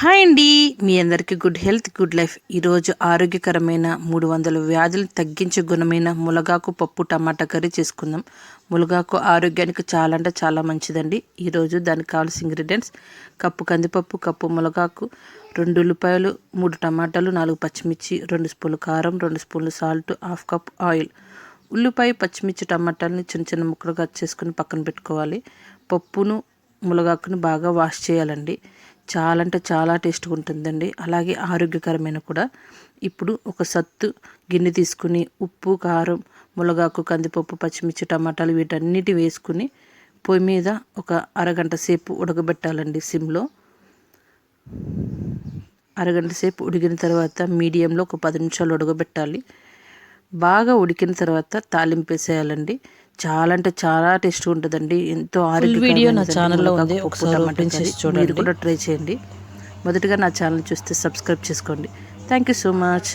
Hi అండి. మీ అందరికీ good health good life. ఈరోజు ఆరోగ్యకరమైన మూడు వందల వ్యాధులు తగ్గించే గుణమైన ములగాకు పప్పు టమాటా కర్రీ చేసుకుందాం. ములగాకు ఆరోగ్యానికి చాలా అంటే చాలా మంచిదండి. ఈరోజు దానికి కావాల్సిన ఇంగ్రీడియంట్స్ కప్పు కందిపప్పు కప్పు ములగాకు రెండు ఉల్లిపాయలు మూడు టమాటాలు నాలుగు పచ్చిమిర్చి రెండు స్పూన్లు కారం రెండు స్పూన్లు సాల్ట్ హాఫ్ కప్ ఆయిల్. ఉల్లిపాయ పచ్చిమిర్చి టమాటాలని చిన్న చిన్న ముక్కలుగా చేసుకుని పక్కన పెట్టుకోవాలి. పప్పును ములగాకును బాగా వాష్ చేయాలండి. చాలా అంటే చాలా టేస్ట్గా ఉంటుందండి. అలాగే ఆరోగ్యకరమైన కూడా. ఇప్పుడు ఒక సత్తు గిన్నె తీసుకుని ఉప్పు కారం మునగాకు కందిపప్పు పచ్చిమిర్చి టమాటాలు వీటన్నిటి వేసుకుని పొయ్యి మీద ఒక అరగంట సేపు ఉడకబెట్టాలండి సిమ్లో. అరగంట సేపు ఉడికిన తర్వాత మీడియంలో ఒక పది నిమిషాలు ఉడకబెట్టాలి. బాగా ఉడికిన తర్వాత తాలింపు వేసేయాలండి. చాలా అంటే చాలా టేస్ట్ ఉంటుందండి. ఎంతో ఆరోగ్య వీడియో నా ఛానల్లో ఉంది. ఒకసారి ఓపెన్ చేసి చూడండి. మీరు కూడా ట్రై చేయండి. మొదటగా నా ఛానల్ చూస్తే సబ్స్క్రైబ్ చేసుకోండి. Thank you so much